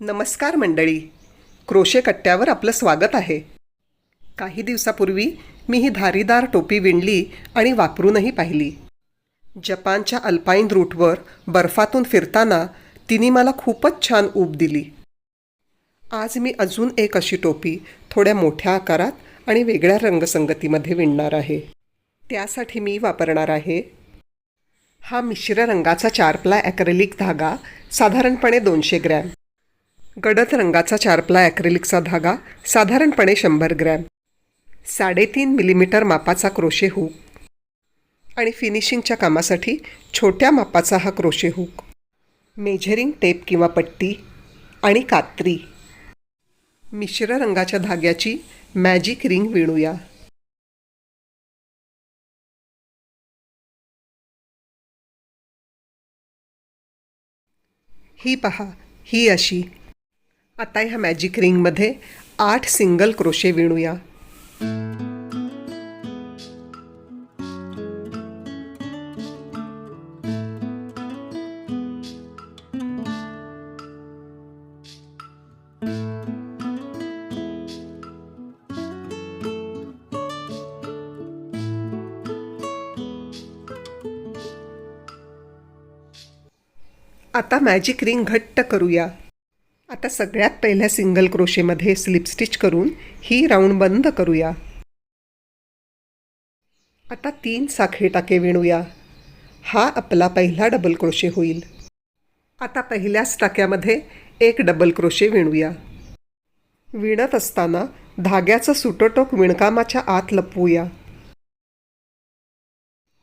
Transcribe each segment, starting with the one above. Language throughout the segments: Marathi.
नमस्कार मंडळी. क्रोशे कट्ट्यावर आपलं स्वागत आहे. काही दिवसापूर्वी मी ही धारीदार टोपी विणली आणि वापरूनही पाहिली. जपानच्या अल्पाईन रूटवर बर्फातून फिरताना तिने मला खूपच छान ऊब दिली. आज मी अजून एक अशी टोपी थोड्या मोठ्या आकारात आणि वेगळ्या रंगसंगतीमध्ये विणणार आहे. त्यासाठी मी वापरणार आहे हा मिश्र रंगाचा चारप्ला ॲक्रेलिक धागा साधारणपणे दोनशे ग्रॅम. गडद रंगाचा चारप्ला ॲक्रेलिकचा धागा साधारणपणे शंभर ग्रॅम. साडेतीन मिलीमीटर मापाचा क्रोशे हुक. आणि फिनिशिंगच्या कामासाठी छोट्या मापाचा हा क्रोशे हुक. मेझरिंग टेप किंवा पट्टी आणि कात्री. मिश्र रंगाच्या धाग्याची मॅजिक रिंग विणूया. ही पहा ही अशी. आता ह्या मॅजिक रिंगमध्ये आठ सिंगल क्रोशे विणूया. आता मॅजिक रिंग घट्ट करूया. आता सगळ्यात पहिल्या सिंगल क्रोशेमध्ये स्लिप स्टिच करून ही राऊंड बंद करूया. आता तीन साखळी टाके विणूया. हा आपला पहिला डबल क्रोशे होईल. आता पहिल्याच टाक्यामध्ये एक डबल क्रोशे विणूया. विणत असताना धाग्याचं सुटोटोक विणकामाच्या आत लपवूया.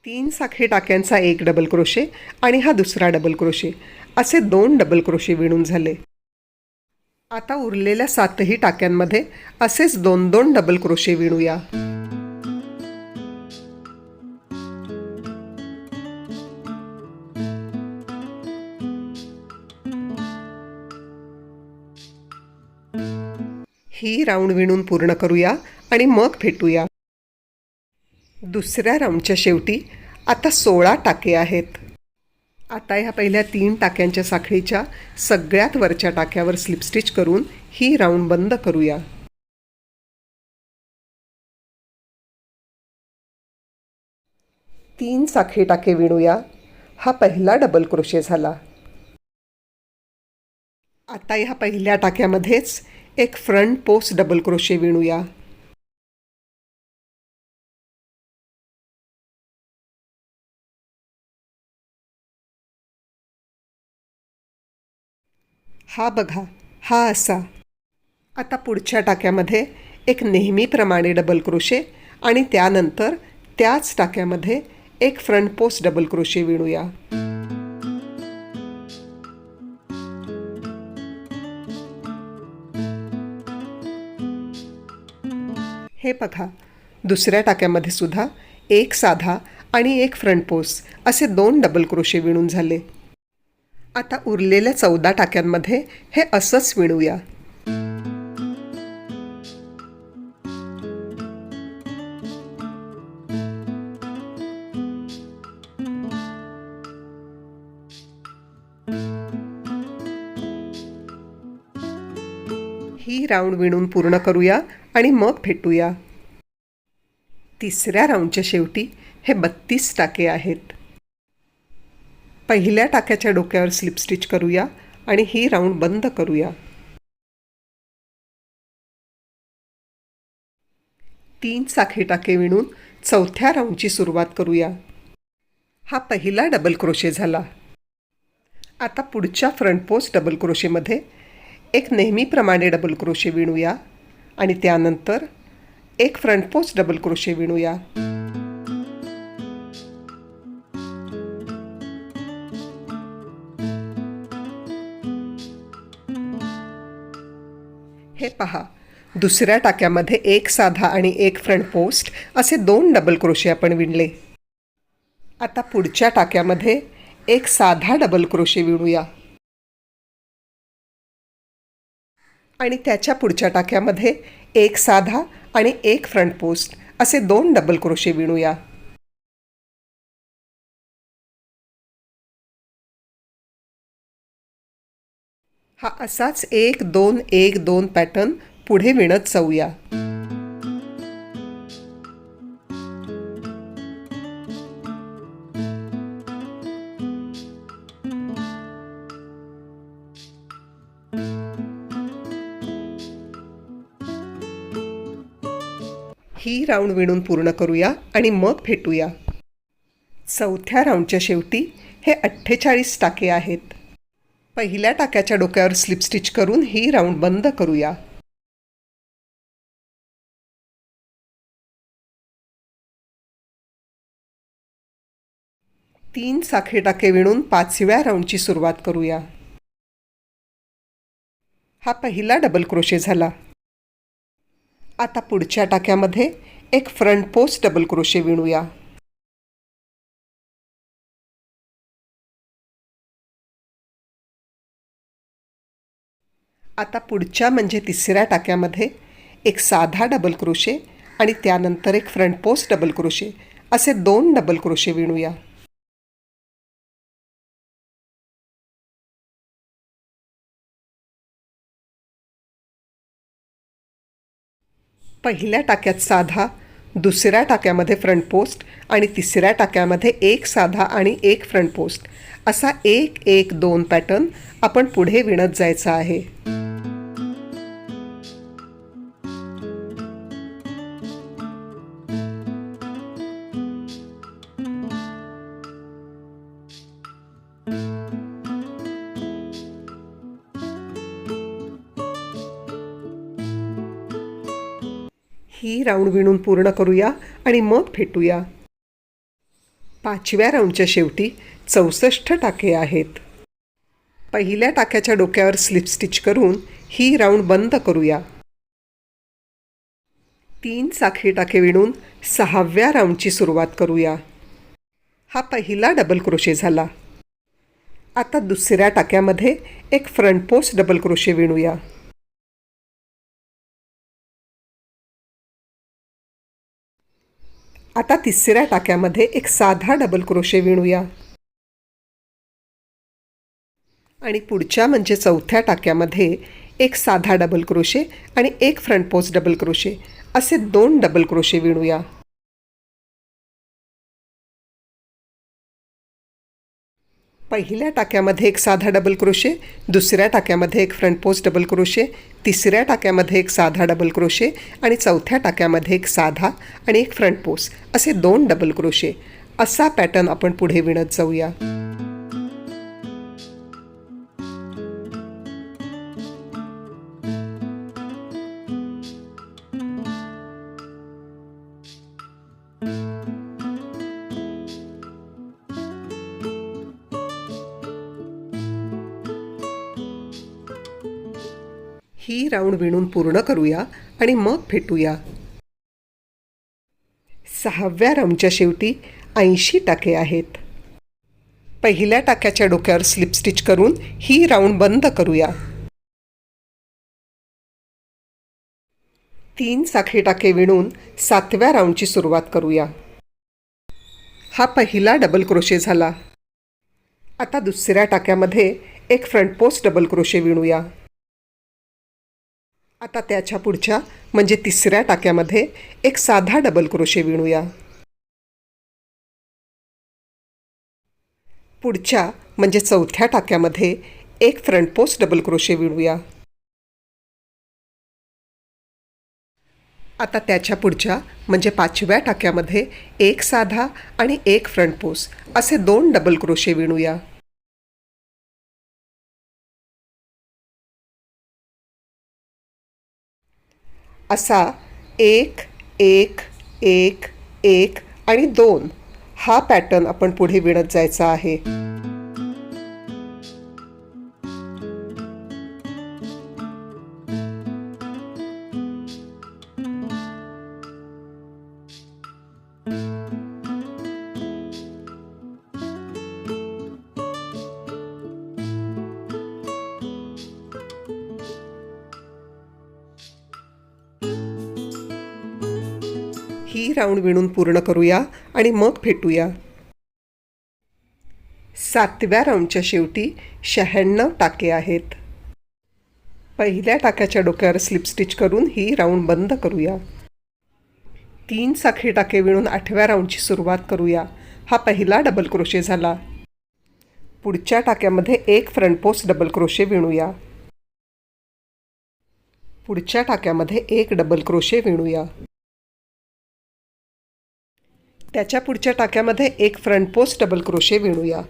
तीन साखळी टाक्यांचा एक डबल क्रोशे आणि हा दुसरा डबल क्रोशे असे दोन डबल क्रोशे विणून झाले. आता उरलेल्या सातही टाक्यांमध्ये असेच दोन दोन डबल क्रोशे विणूया. ही राऊंड विणून पूर्ण करूया आणि मग भेटूया. दुसऱ्या राऊंडच्या शेवटी आता सोळा टाके आहेत. आता ह्या पहिल्या तीन टाक्यांच्या साखळीच्या सगळ्यात वरच्या टाक्यावर स्लिप स्टिच करून ही राऊंड बंद करूया. तीन साखळी टाके विणूया. हा पहिला डबल क्रोशे झाला. आता ह्या पहिल्या टाक्यामध्येच एक फ्रंट पोस्ट डबल क्रोशे विणूया. हा बघा हा असा. आता पुढच्या टाक्यामध्ये एक नेहमीप्रमाणे डबल क्रोशे आणि त्यानंतर त्याच टाक्यामध्ये एक फ्रंट पोस्ट डबल क्रोशे विणूया. हे बघा दुसऱ्या टाक्यामध्ये सुद्धा एक साधा आणि एक फ्रंट पोस्ट असे दोन डबल क्रोशे विणून झाले. आता उरलेल्या चौदा टाक्यांमध्ये हे असंच विणूया. ही राऊंड विणून पूर्ण करूया आणि मग भेटूया तिसऱ्या राऊंडच्या शेवटी हे बत्तीस टाके आहेत. पहिल्या टाक्याच्या डोक्यावर स्लिप स्टिच करूया आणि ही राऊंड बंद करूया. तीन साखळी टाके विणून चौथ्या राऊंडची सुरुवात करूया. हा पहिला डबल क्रोशे झाला. आता पुढच्या फ्रंट पोस्ट डबल क्रोशेमध्ये एक नेहमीप्रमाणे डबल क्रोशे विणूया आणि त्यानंतर एक फ्रंट पोस्ट डबल क्रोशे विणूया. पहा. दुसऱ्या टाक्यामध्ये एक साधा आणि एक फ्रंट पोस्ट असे दोन डबल क्रोशे आपण विणले. आता पुढच्या टाक्यामध्ये एक साधा डबल क्रोशे विणूया. आणि त्याच्या पुढच्या टाक्यामध्ये एक साधा आणि एक फ्रंट पोस्ट असे दोन डबल क्रोशे विणूया. हा असाच एक दोन एक दोन पॅटर्न पुढे विणत जाऊया. ही राऊंड विणून पूर्ण करूया आणि मग भेटूया. चौथ्या राऊंडच्या शेवटी हे अठ्ठेचाळीस टाके आहेत. पहिल्या टाक्याच्या डोक्यावर स्लिप स्टिच करून ही राऊंड बंद करूया. तीन साखळी टाके विणून पाचव्या राऊंडची सुरुवात करूया. हा पहिला डबल क्रोशे झाला. आता पुढच्या टाक्यामध्ये एक फ्रंट पोस्ट डबल क्रोशे विणूया. आता पुढच्या म्हणजे तिसऱ्या टाक्यामध्ये एक साधा डबल क्रोशे आणि त्यानंतर एक फ्रंट पोस्ट डबल क्रोशे असे दोन डबल क्रोशे विणूया. पहिल्या टाक्यात साधा दुसऱ्या टाक्यामध्ये फ्रंट पोस्ट आणि तिसऱ्या टाक्यामध्ये एक साधा आणि एक फ्रंट पोस्ट असा एक एक दोन पॅटर्न आपण पुढे विणत जायचा आहे. आधी राऊंड विणून पूर्ण करूया आणि मग भेटूया. पाचव्या राऊंडच्या शेवटी चौसष्ट टाके आहेत. पहिल्या टाक्याच्या डोक्यावर स्लिप स्टिच करून ही राऊंड बंद करूया. तीन साखळी टाके विणून सहाव्या राऊंडची सुरुवात करूया. हा पहिला डबल क्रोशे झाला. आता दुसऱ्या टाक्यामध्ये एक फ्रंट पोस्ट डबल क्रोशे विणूया. आता तिसऱ्या टाक्यामध्ये एक साधा डबल क्रोशे विणूया. आणि पुढच्या म्हणजे चौथ्या टाक्यामध्ये एक साधा डबल क्रोशे आणि एक फ्रंट पोस्ट डबल क्रोशे असे दोन डबल क्रोशे विणूया. पहिल्या टाक्यामध्ये एक साधा डबल क्रोशे दुसऱ्या टाक्यामध्ये एक फ्रंट पोस्ट डबल क्रोशे तिसऱ्या टाक्यामध्ये एक साधा डबल क्रोशे आणि चौथ्या टाक्यामध्ये एक साधा आणि एक फ्रंट पोस्ट असे दोन डबल क्रोशे असा पॅटर्न आपण पुढे विणत जाऊया. ही राऊंड विणून पूर्ण करूया आणि मग भेटूया. सहाव्या राऊंडच्या शेवटी ऐंशी टाके आहेत. पहिल्या टाक्याच्या डोक्यावर स्लिप स्टिच करून ही राऊंड बंद करूया. तीन साखळी टाके विणून सातव्या राऊंडची सुरुवात करूया. हा पहिला डबल क्रोशे झाला. आता दुसऱ्या टाक्यामध्ये एक फ्रंट पोस्ट डबल क्रोशे विणूया. आता त्याच्या पुढच्या म्हणजे तिसऱ्या टाक्यामध्ये एक साधा डबल क्रोशे विणूया. पुढच्या म्हणजे चौथ्या टाक्यामध्ये एक फ्रंट पोस्ट डबल क्रोशे विणूया. आता त्याच्या पुढच्या म्हणजे पाचव्या टाक्यामध्ये एक साधा आणि एक फ्रंट पोस्ट असे दोन डबल क्रोशे विणूया. असा एक एक एक एक आणि दोन हा पॅटर्न आपण पुढे विणत जायचा आहे. ही राऊंड विणून पूर्ण करूया आणि मग भेटूया. सातव्या राऊंडच्या शेवटी शहाण्णव टाके आहेत. पहिल्या टाक्याच्या डोक्यावर स्लिप स्टिच करून ही राऊंड बंद करूया. तीन साखळी टाके विणून आठव्या राऊंडची सुरुवात करूया. हा पहिला डबल क्रोशे झाला. पुढच्या टाक्यामध्ये एक फ्रंट पोस्ट डबल क्रोशे विणूया. पुढच्या टाक्यामध्ये एक डबल क्रोशे विणूया. त्याच्या पुढच्या टाक्यामध्ये एक फ्रंट पोस्ट डबल क्रोशे विणूया.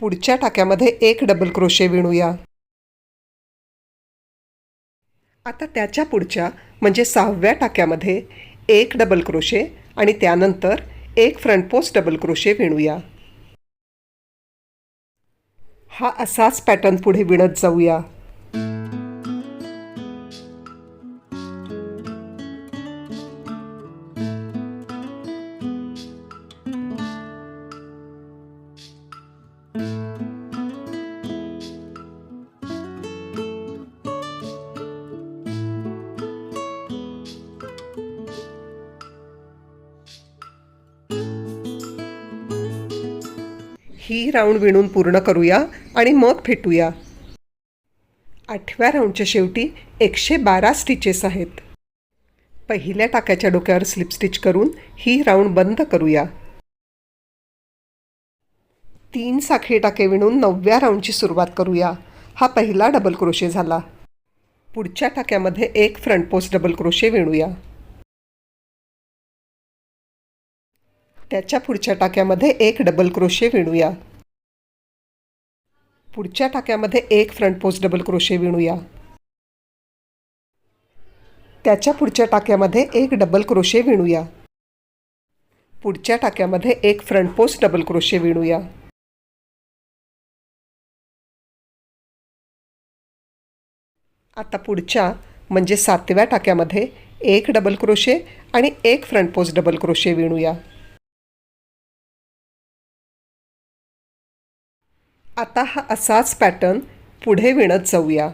पुढच्या टाक्यामध्ये एक डबल क्रोशे विणूया. आता त्याच्या पुढच्या म्हणजे सहाव्या टाक्यामध्ये एक डबल क्रोशे आणि त्यानंतर एक फ्रंट पोस्ट डबल क्रोशे विणूया. हा असाच पॅटर्न पुढे विणत जाऊया. ही राऊंड विणून पूर्ण करूया आणि मग फेटूया आठव्या राऊंडच्या शेवटी एकशे बारा स्टिचेस आहेत. पहिल्या टाक्याच्या डोक्यावर स्लिप स्टिच करून ही राऊंड बंद करूया. तीन साखळी टाके विणून नवव्या राऊंडची सुरुवात करूया. हा पहिला डबल क्रोशे झाला. पुढच्या टाक्यामध्ये एक फ्रंट पोस्ट डबल क्रोशे विणूया. त्याच्या पुढच्या टाक्यामध्ये एक डबल क्रोशे विणूया. पुढच्या टाक्यामध्ये एक फ्रंट पोस्ट डबल क्रोशे विणूया. त्याच्या पुढच्या टाक्यामध्ये एक डबल क्रोशे विणूया. पुढच्या टाक्यामध्ये एक फ्रंट पोस्ट डबल क्रोशे विणूया. आता पुढच्या म्हणजे सातव्या टाक्यामध्ये एक डबल क्रोशे आणि एक फ्रंट पोस्ट डबल क्रोशे विणूया. आता हा असाच पॅटर्न पुढे विणत जाऊया.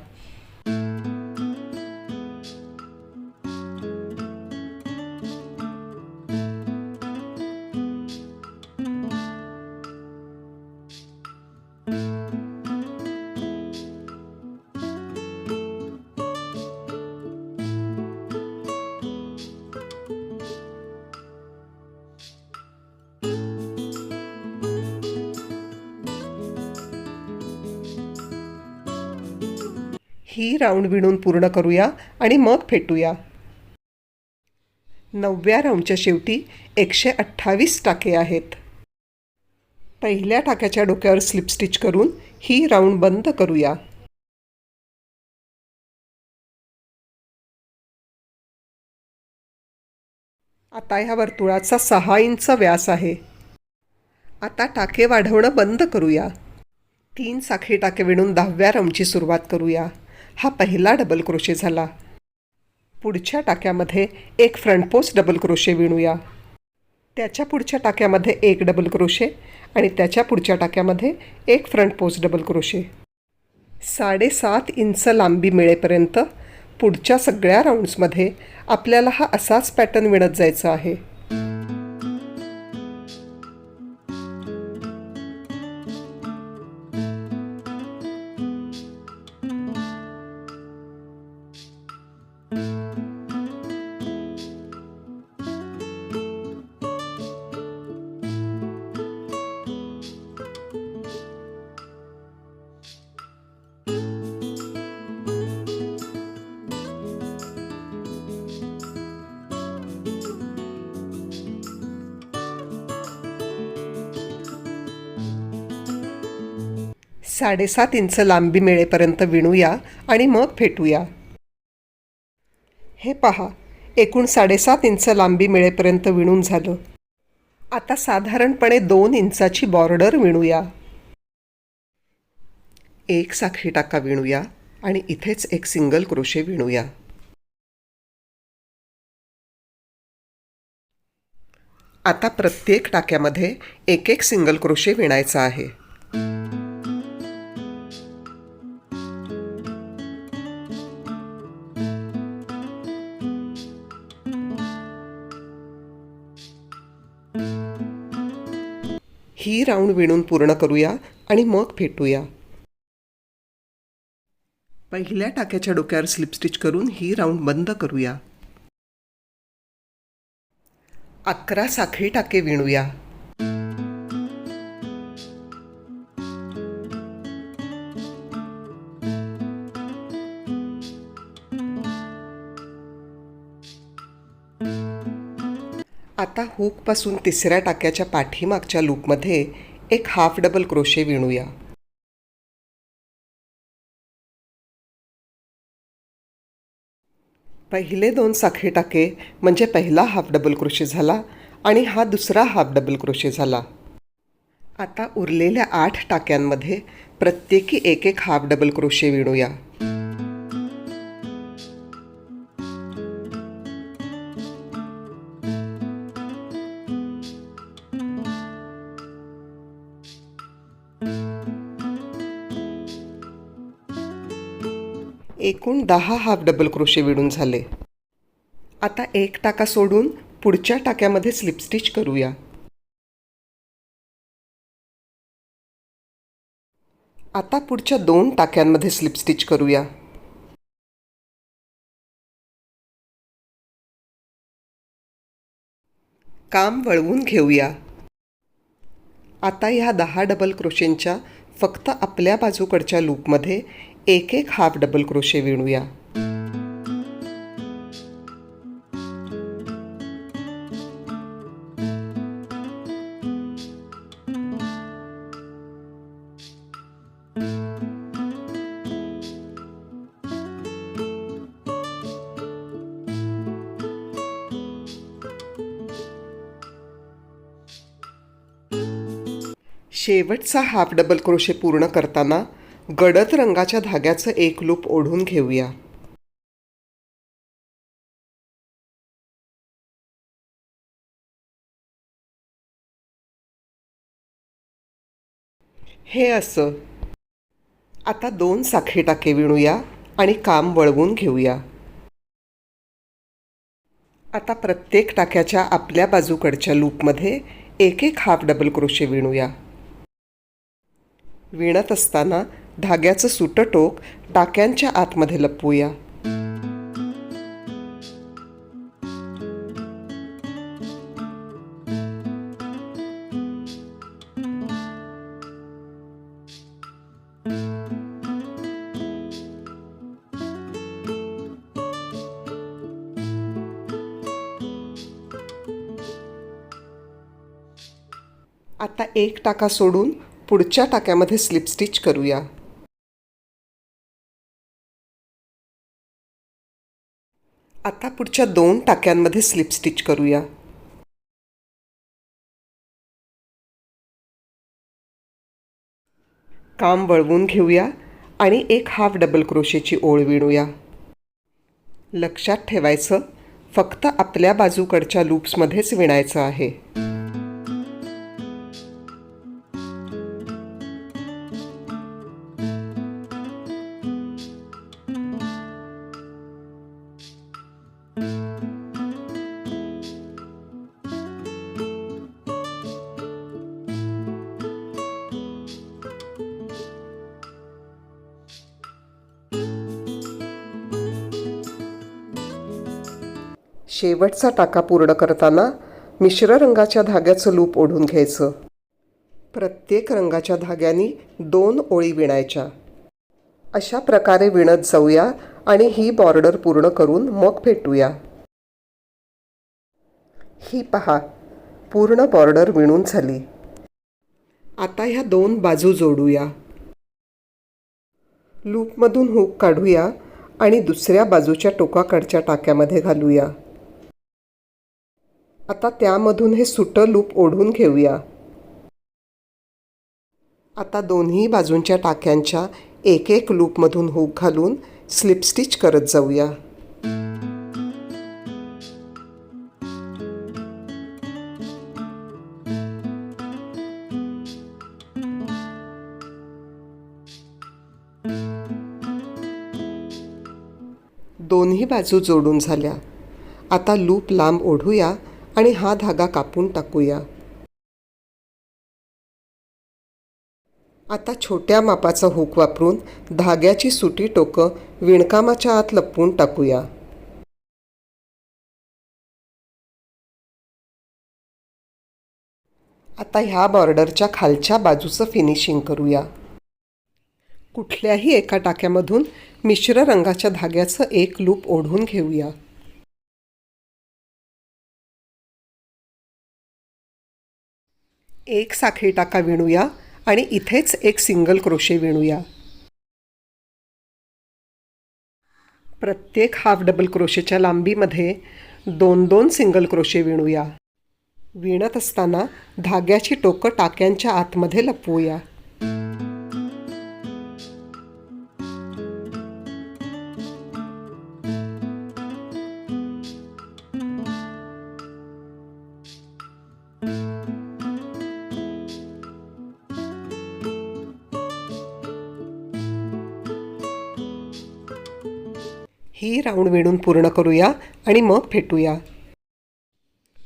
ही राऊंड विणून पूर्ण करूया आणि मग फेटूया. नवव्या राऊंडच्या शेवटी एकशे अठ्ठावीस टाके आहेत. पहिल्या टाक्याच्या डोक्यावर स्लिप स्टिच करून ही राऊंड बंद करूया. आता ह्या वर्तुळाचा सहा इंच व्यास आहे. आता टाके वाढवणं बंद करूया. तीन साखळी टाके विणून दहाव्या राऊंडची सुरुवात करूया. हा पहिला डबल क्रोशे झाला. पुढच्या टाक्यामध्ये एक फ्रंट पोस्ट डबल क्रोशे विणूया. त्याच्या पुढच्या टाक्यामध्ये एक डबल क्रोशे आणि त्याच्या पुढच्या टाक्यामध्ये एक फ्रंट पोस्ट डबल क्रोशे साडेसात इंच लांबी मिळेपर्यंत पुढच्या सगळ्या राऊंड्समध्ये आपल्याला हा असाच पॅटर्न विणत जायचा आहे. साडेसात इंच लांबी मिळेपर्यंत विणूया आणि मग फेटूया. हे पहा एकूण साडेसात इंच लांबी मिळेपर्यंत विणून झालं. आता साधारणपणे दोन इंचाची बॉर्डर विणूया. एक साखळी टाका विणूया आणि इथेच एक सिंगल क्रोशे विणूया. आता प्रत्येक टाक्यामध्ये एक एक सिंगल क्रोशे विणायचा आहे. ही राऊंड विणून पूर्ण करूया आणि मग फेटूया पहिल्या टाक्याच्या डोक्यावर स्लिप स्टिच करून ही राऊंड बंद करूया. अकरा साखळी टाके विणूया. आता हुकपासून तिसऱ्या टाक्याच्या पाठीमागच्या लूपमध्ये एक हाफ डबल क्रोशे विणूया. पहिले दोन साखळी टाके म्हणजे पहिला हाफ डबल क्रोशे झाला आणि हा दुसरा हाफ डबल क्रोशे झाला. आता उरलेल्या आठ टाक्यांमध्ये प्रत्येकी एक एक हाफ डबल क्रोशे विणूया. एकूण दहा हाफ डबल क्रोशे विणून झाले. आता एक टाका सोडून पुढच्या टाक्यामध्ये स्लिप स्टिच करूया. आता पुढच्या दोन टाक्यांमध्ये स्लिप स्टिच करूया. काम वळवून घेऊया. आता ह्या दहा डबल क्रोशेंच्या फक्त आपल्या बाजूकडच्या लूपमध्ये एक एक हाफ डबल क्रोशे विणूया. शेवटचा हाफ डबल क्रोशे पूर्ण करताना गडद रंगाच्या धाग्याचं एक लूप ओढून घेऊया. हे असं. आता दोन साखळी टाके विणूया आणि काम वळवून घेऊया. आता प्रत्येक टाक्याच्या आपल्या बाजूकडच्या लूपमध्ये एक एक हाफ डबल क्रोशे विणूया. विणत असताना धाग्याचं सुटं टोक टाक्यांच्या आतमध्ये लपवूया. आता एक टाका सोडून पुढच्या टाक्यामध्ये स्लिप स्टिच करूया. आता पुढच्या दोन टाक्यांमध्ये स्लिप स्टिच करूया. काम वळवून घेऊया आणि एक हाफ डबल क्रोशेची ओळ विणूया. लक्षात ठेवायचं फक्त आपल्या बाजूकडच्या लूप्समध्येच विणायचं आहे. शेवटचा टाका पूर्ण करताना मिश्र रंगाच्या धाग्याचं लूप ओढून घ्यायचं. प्रत्येक रंगाच्या धाग्यांनी दोन ओळी विणायच्या. अशा प्रकारे विणत जाऊया आणि ही बॉर्डर पूर्ण करून मग भेटूया. ही पहा पूर्ण बॉर्डर विणून झाली. आता ह्या दोन बाजू जोडूया. लूपमधून हुक काढूया आणि दुसऱ्या बाजूच्या टोकाकडच्या टाक्यामध्ये घालूया. आता त्यामधून हे सुटं लूप ओढून घेऊया. आता दोन्ही बाजूंच्या टाक्यांच्या एक एक लूपमधून हुक घालून स्लिप स्टिच करत जाऊया. दोन्ही बाजू जोडून झाल्या. आता लूप लांब ओढूया आणि हा धागा कापून टाकूया. आता छोट्या मापाचा हुक वापरून धाग्याची सुटी टोकं विणकामाच्या आत लपवून टाकूया. आता ह्या बॉर्डरच्या खालच्या बाजूचं फिनिशिंग करूया. कुठल्याही एका टाक्यामधून मिश्र रंगाच्या धाग्याचं एक लूप ओढून घेऊया. एक साखळी टाका विणूया. आणि इथेच एक सिंगल क्रोशे विणूया. प्रत्येक हाफ डबल क्रोशेच्या लांबीमध्ये दोन दोन सिंगल क्रोशे विणूया. विणत असताना धाग्याची टोकं टाक्यांच्या आतमध्ये लपवूया. ही राऊंड विणून पूर्ण करूया आणि मग फेटूया.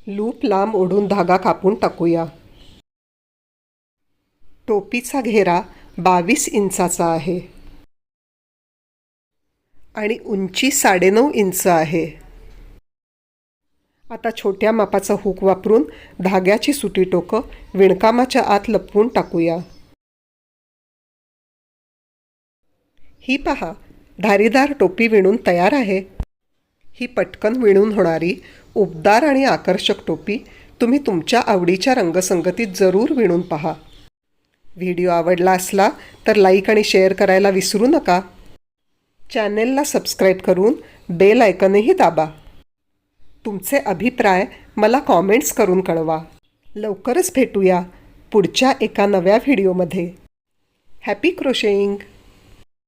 लूप लांब ओढून धागा कापून टाकूया. टोपीचा घेरा बावीस इंचाचा आहे. आणि उंची साडेनऊ इंच आहे. आता छोट्या मापाचा हुक वापरून धाग्याची सुटी टोकं विणकामाच्या आत लपवून टाकूया. ही पहा धारीदार टोपी विणून तयार आहे. ही पटकन विणून होणारी उबदार आणि आकर्षक टोपी तुम्ही तुमच्या आवडीच्या रंगसंगतीत जरूर विणून पहा. व्हिडिओ आवडला असला तर लाईक आणि शेअर करायला विसरू नका. चॅनेलला सबस्क्राईब करून बेल आयकनही दाबा. तुमचे अभिप्राय मला कॉमेंट्स करून कळवा. लवकरच भेटूया पुढच्या एका नव्या व्हिडिओमध्ये. हॅपी क्रोशेईंग